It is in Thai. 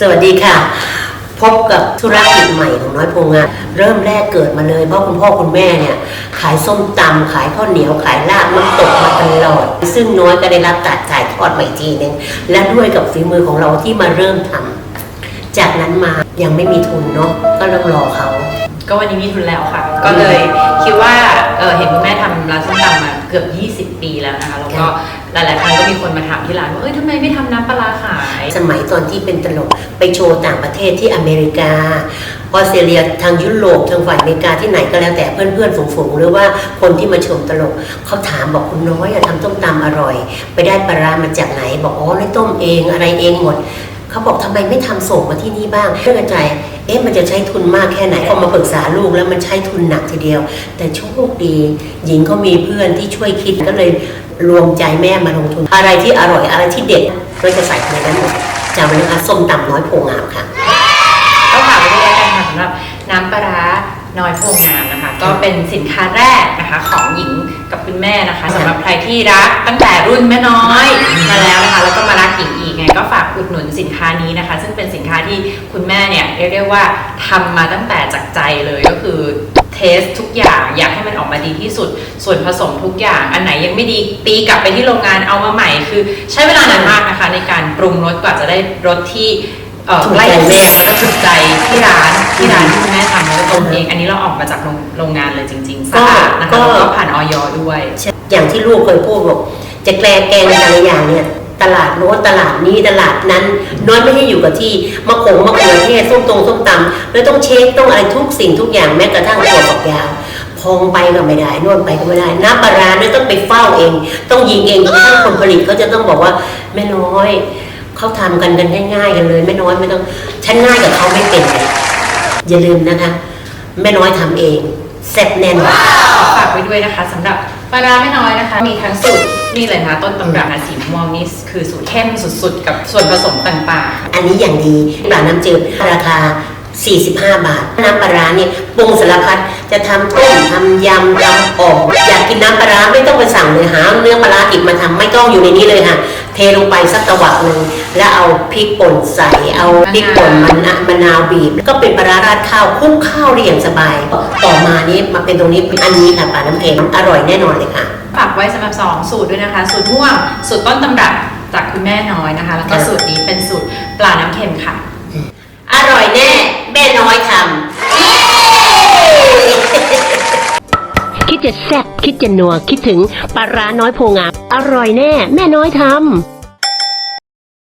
สวัสดีค่ะ พบกับธุรกิจใหม่ของน้อยโพงานเริ่มแรกเกิดมาเลยเพราะคุณพ่อคุณแม่เนี่ย ขายส้มตำขายข้าวเหนียวขายลาบน้ำตกมาตลอด ซึ่งน้อยก็ได้รับการถ่ายทอดมาอีกทีหนึงและด้วยกับฝีมือของเราที่มาเริ่มทำจากนั้นมายังไม่มีทุนเนาะก็ต้องรอเขา ก็วันนี้มีทุนแล้วค่ะ ก็เลยคิดว่าเออเห็นคุณแม่ทำร้านส้มตำมาเกือบ 20 ปีแล้วนะคะ แล้วก็หลายๆครั้งก็มีคนมาถามที่ร้านว่าเอ้ยทำไมไม่ทำน้ำปลาร้าขาย สมัยตอนที่เป็นตลกไปโชว์ต่างประเทศที่อเมริกาออสเตรเลียทางยุโรปทางฝ่ายอเมริกาที่ไหนก็แล้วแต่เพื่อนๆฝูงๆหรือว่าคนที่มาชมตลกเขาถามบอกคุณน้อยอะทำต้มตำอร่อย ไปได้ปลาร้ามาจากไหน บอกอ๋อได้ต้มเองอะไรเองหมดเขาบอกทำไมไม่ทำส่งมาที่นี่บ้างเพื่อกระจาย เอ๊ะมันจะใช้ทุนมากแค่ไหนพอมาปรึกษาลูกแล้วมันใช้ทุนหนักทีเดียว แต่โชคดีหญิงเขามีเพื่อนที่ช่วยคิดก็เลยรวมใจแม่มาลงทุน อะไรที่อร่อยอะไรที่เด็ดก็จะใส่ในนั้นหมดจำไว้นะคะส้มตำน้อยโพงามค่ะก็ฝากไว้ด้วยแล้วกันค่ะสำหรับน้ำปลาร้าน้อยโพงามนะคะ ก็เป็นสินค้าแรกนะคะของหญิงกับคุณแม่นะคะสำหรับใครที่รักตั้งแต่รุ่นแม่น้อยมาแล้วนะคะแล้วก็มารั กหญิงอีกไงก็ฝากอุดหนุนสินค้านี้นะคะ ซึ่งเป็นสินค้าที่คุณแม่เนี่ยเรียกได้ว่าทำมาตั้งแต่จากใจเลยก็คือเทสทุกอย่างอยากให้มันออกมาดีที่สุด ส่วนผสมทุกอย่าง อันไหนยังไม่ดีตีกลับไปที่โรงงานเอามาใหม่ คือใช้เวลานานมากนะคะ ในการปรุงรสกว่าจะได้รสที่เอ่อถูกใกล้ใจกับแม่แม่แล้วก็ถูกใจที่ร้านที่ร้านที่คุณแม่ทำแล้วก็ต้มเองอันนี้เราออกมาจากโรงโรงงานเลยจริงๆสะอาดนะคะก็แล้วก็ผ่านออยด้วย อย่างที่ลูกเคยพูดบอกจะแกลแกงแต่ละอย่างเนี่ย ตลาดโน้นตลาดนี้ตลาดนั้น น้อยไม่ให้อยู่กับที่มะขงมะเขือเทศส้มตรงส้มตำแล้วต้องเช็คต้องอะไรทุกสิ่งทุกอย่างแม้กระทั่งตัวฝักยาวพองไปก็ไม่ได้นวดไปก็ไม่ได้น้ำปลาร้าเนี่ยต้องไปเฝ้าเอง ต้องยิงเองจนกระทั่งคนผลิตเขาจะต้องบอกว่าแม่น้อยเขาทำกันกันง่ายๆกันเลยแม่น้อยไม่ต้องฉันง่ายกับเขาไม่เป็นเลยอย่าลืมนะคะแม่น้อยทำเองแซ่บแน่นอนฝากไว้ด้วยนะคะสำหรับปลาร้าไม่น้อยนะคะ มีทั้งสูตร นี่เลยนะคะต้นตำรับนะสีม่วงนี่คือสูตรเข้มสุดๆ กับส่วนผสมต่างอันนี้อย่างดีปลาน้ำจืดราคา 45 บาท น้ำปลาร้าเนี่ยปรุงสารพัดจะทำต้มทำยำทำอ่อมอยากกินน้ำปลาร้าไม่ต้องไปสั่งเลยหาเนื้อปลาร้าติบมาทำไม่ต้องอยู่ในนี้เลยค่ะ เทลงไปสักตะวักหนึ่ง แล้วเอาพริกป่นใส่เอาพริกป่นมันะมะนาวบีบแล้วก็เป็นปลาร้าราดข้าวคลุกข้าวได้อย่างสบาย ต่อมานี้มาเป็นตรงนี้อันนี้ค่ะปลาน้ำเค็มอร่อยแน่นอนเลยค่ะๆฝากไว้สำหรับ 2 สูตรด้วยนะคะ สูตรม่วงสูตรต้นตำรับจากคุณแม่น้อยนะคะ แล้วก็ครับสูตรนี้เป็นสูตรปลาน้ำเค็มค่ะ อร่อยแน่แม่น้อยทำคิดจะแซ่บคิดจะนัวคิดถึงปลาร้าน้อยโพงามอร่อยแน่ แม่น้อยทำ